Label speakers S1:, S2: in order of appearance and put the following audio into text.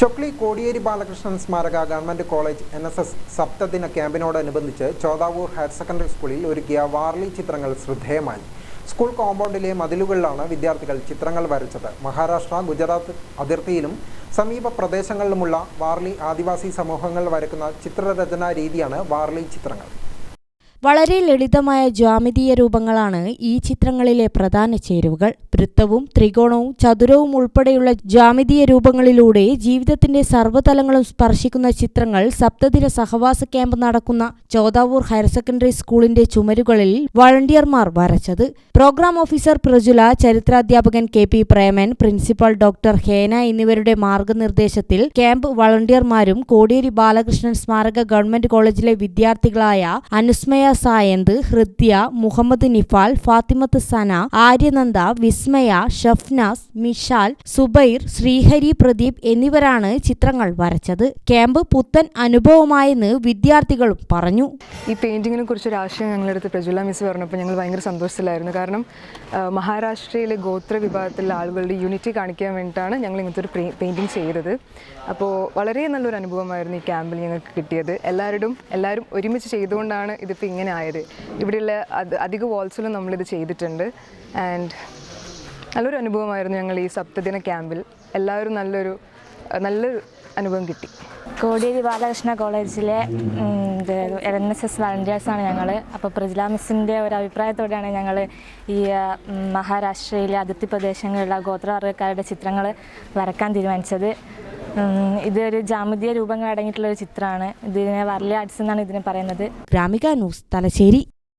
S1: ചൊക്ലി കോടിയേരി ബാലകൃഷ്ണൻ സ്മാരക government college N S S സപ്തദിന ക്യാമ്പിനോടനുബന്ധിച്ച് Chodavoor higher secondary സ്കൂളിൽ ഒരുക്കിയ വാർലി ചിത്രങ്ങൾ ശ്രദ്ധേയമായി. സ്കൂൾ കോമ്പൗണ്ടിലെ മതിലുകളിലാണ് വിദ്യാർത്ഥികൾ ചിത്രങ്ങൾ വരച്ചത്. മഹാരാഷ്ട്ര ഗുജറാത്ത് അതിർത്തിയിലും സമീപ പ്രദേശങ്ങളിലുമുള്ള വാർലി ആദിവാസി സമൂഹങ്ങൾ വരക്കുന്ന ചിത്രരചനാ രീതിയാണ് വാർലി ചിത്രങ്ങൾ.
S2: വളരെ ലളിതമായ ജ്യാമിതീയ രൂപങ്ങളാണ് ഈ ചിത്രങ്ങളിലെ പ്രധാന ചേരുവകൾ. വൃത്തവും ത്രികോണവും ചതുരവും ഉൾപ്പെടെയുള്ള ജ്യാമിതീയ രൂപങ്ങളിലൂടെ ജീവിതത്തിന്റെ സർവതലങ്ങളും സ്പർശിക്കുന്ന ചിത്രങ്ങൾ സപ്തദിന സഹവാസ ക്യാമ്പ് നടക്കുന്ന ചോദാവൂർ ഹയർ സെക്കൻഡറി സ്കൂളിന്റെ ചുമരുകളിൽ വളണ്ടിയർമാർ വരച്ചത്. Programme officer Prajula ചരിത്രാധ്യാപകൻ K P Preman principal doctor Hena എന്നിവരുടെ മാർഗനിർദ്ദേശത്തിൽ ക്യാമ്പ് വളണ്ടിയർമാരും കോടിയേരി ബാലകൃഷ്ണൻ സ്മാരക ഗവൺമെന്റ് കോളേജിലെ വിദ്യാർത്ഥികളായ അനുസ്മയ സായന്ത് ഹൃദ്യ മുഹമ്മദ് നിഫാൽ ഫാത്തിമത്ത് സന ആര്യനന്ദ വിസ്മയ ഷഫ്നാസ് മിഷാൽ സുബൈർ ശ്രീഹരി പ്രദീപ് എന്നിവരാണ് ചിത്രങ്ങൾ വരച്ചത്. ക്യാമ്പ് പുത്തൻ അനുഭവമായെന്ന് വിദ്യാർത്ഥികളും പറഞ്ഞു.
S3: ഈ പെയിന്റിങ്ങിനെ കുറിച്ച് ഒരു ആശയം ഞങ്ങളെടുത്ത് പ്രജ്വല മിസ് പറഞ്ഞപ്പോൾ ഞങ്ങൾ ഭയങ്കര സന്തോഷത്തിലായിരുന്നു. കാരണം മഹാരാഷ്ട്രയിലെ ഗോത്ര വിഭാഗത്തിലുള്ള ആളുകളുടെ യൂണിറ്റി കാണിക്കാൻ വേണ്ടിയിട്ടാണ് ഞങ്ങൾ ഇങ്ങനത്തെ ഒരു പെയിന്റിങ് ചെയ്തത്. അപ്പോൾ വളരെ നല്ലൊരു അനുഭവമായിരുന്നു ഈ ക്യാമ്പിൽ ഞങ്ങൾക്ക് കിട്ടിയത്. എല്ലാവരും എല്ലാവരും ഒരുമിച്ച് ചെയ്തുകൊണ്ടാണ് ഇതിപ്പോൾ ഇങ്ങനെ ആയത് ഇവിടെയുള്ള അധിക വാൾസിലും നമ്മളിത് ചെയ്തിട്ടുണ്ട്. ആൻഡ് നല്ലൊരു അനുഭവമായിരുന്നു ഞങ്ങൾ ഈ സപ്തദിന ക്യാമ്പിൽ. എല്ലാവരും നല്ലൊരു നല്ലൊരു അനുഭവം കിട്ടി.
S4: കോടിയേരി ബാലകൃഷ്ണ കോളേജിലെ എൻ എസ് എസ് വളണ്ടിയേഴ്സാണ് ഞങ്ങൾ അപ്പോൾ പ്രജില മിസ്സിന്റെ ഒരു അഭിപ്രായത്തോടെയാണ് ഞങ്ങൾ ഈ മഹാരാഷ്ട്രയിലെ അതിർത്തി പ്രദേശങ്ങളിലുള്ള ഗോത്രവർഗക്കാരുടെ ചിത്രങ്ങൾ വരക്കാൻ തീരുമാനിച്ചത്. ഇതൊരു ജാമിതീയ രൂപങ്ങൾ അടങ്ങിയിട്ടുള്ള ഒരു ചിത്രമാണ്. ഇതിനെ വർലി ആർട്സ് എന്നാണ് ഇതിനെ പറയുന്നത്.
S2: ഗ്രാമിക ന്യൂസ് തലശ്ശേരി.